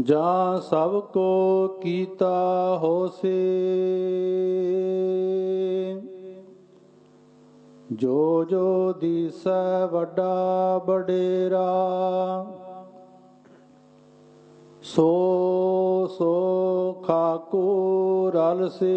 ਜਾਂ ਸਭ ਕੋ ਕੀਤਾ ਹੋਸੇ। ਜੋ ਜੋ ਦੀਸੈ ਵੱਡਾ ਬਡੇਰਾ ਸੋ ਸੋ ਖਾਕੂ ਰਲ ਸੇ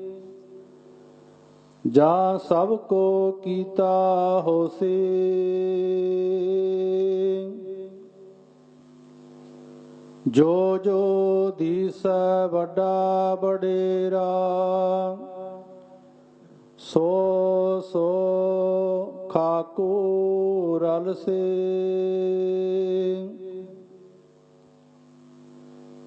ਜਾ ਸਭ ਕੋ ਕੀਤਾ ਹੋਸੀ। ਜੋ ਜੋ ਦੀਸੈ ਵੱਡਾ ਬਡੇਰਾ ਸੋ ਸੋ ਖਾਕੂ ਰਲ ਸੇ।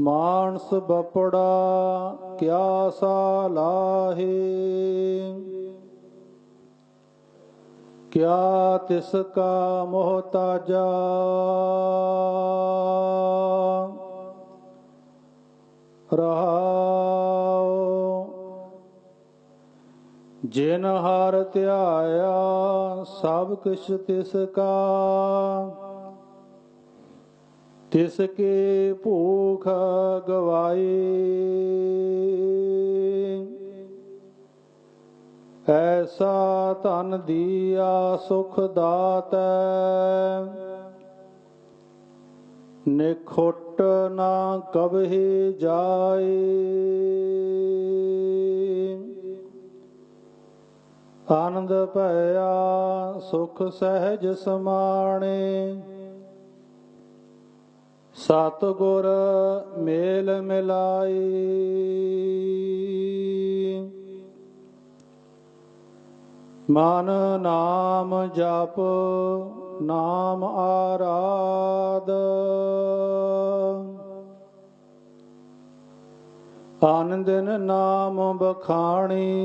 ਮਾਨਸ ਬਪੜਾ ਕਿਆ ਸਾਲਾਹੇ ਕਿਆ ਤਿਸ ਕਾ ਮੋਹਤਾਜਾ ਰਹਾਉ ਜਿਨ ਹਰ ਧਿਆਇਆ ਸਭ ਕਿਛ ਤਿਸ ਕਾ। ਤਿਸ ਕੇ ਭੂਖ ਗਵਾਈ ਐਸਾ ਧਨ ਦੀਆ ਸੁਖ ਦਾਤੈ। ਨਿਖੁੱਟ ਨਾ ਕਬਹਿ ਜਾਏ। ਆਨੰਦ ਭਇਆ ਸੁਖ ਸਹਿਜ ਸਮਾਣੇ। ਸਤਗੁਰ ਮੇਲ ਮਿਲਾਈ। ਮਨ ਨਾਮ ਜਪ ਨਾਮ ਆਰਾਧ। ਆਨੰਦਨ ਨਾਮ ਬਖਾਣੀ।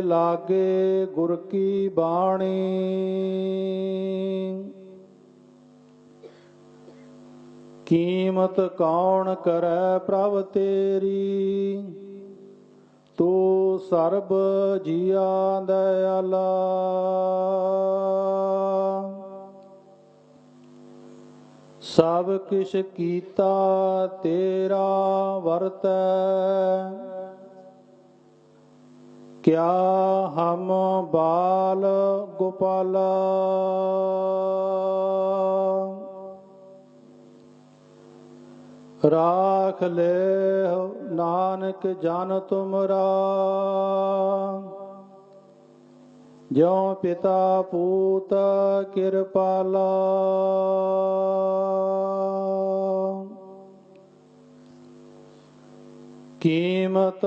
ਲਾਗੇ ਗੁਰ ਕੀ ਬਾਣੀ। ਕੀਮਤ ਕੌਣ ਕਰੈ ਪ੍ਰਭ ਤੇਰੀ? ਤੂੰ ਸਰਬ ਜੀਆ ਦਇਆਲਾ ਸਭ ਕਿਛ ਕੀਤਾ ਤੇਰਾ ਵਰਤੈ। ਕਿਆ ਹਮ ਬਾਲ ਗੋਪਾਲ? ਰਾਖ ਲੈ ਨਾਨਕ ਜਨ ਤੁਮਰਾ। ਜਿਉ ਪਿਤਾ ਪੂਤ ਕਿਰਪਾਲਾ। ਕੀਮਤ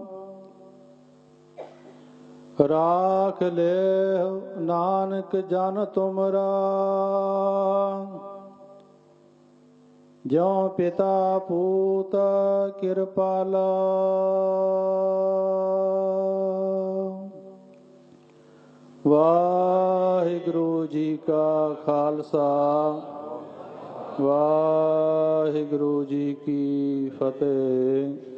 ਰਾਖ ਲੈ ਨਾਨਕ ਜਨ ਤੁਮਰਾ। ਜਿਉ ਪਿਤਾ ਪੂਤ ਕਿਰਪਾਲ। ਵਾਹਿਗੁਰੂ ਜੀ ਕਾ ਖਾਲਸਾ। ਵਾਹਿਗੁਰੂ ਜੀ ਕੀ ਫਤਿਹ।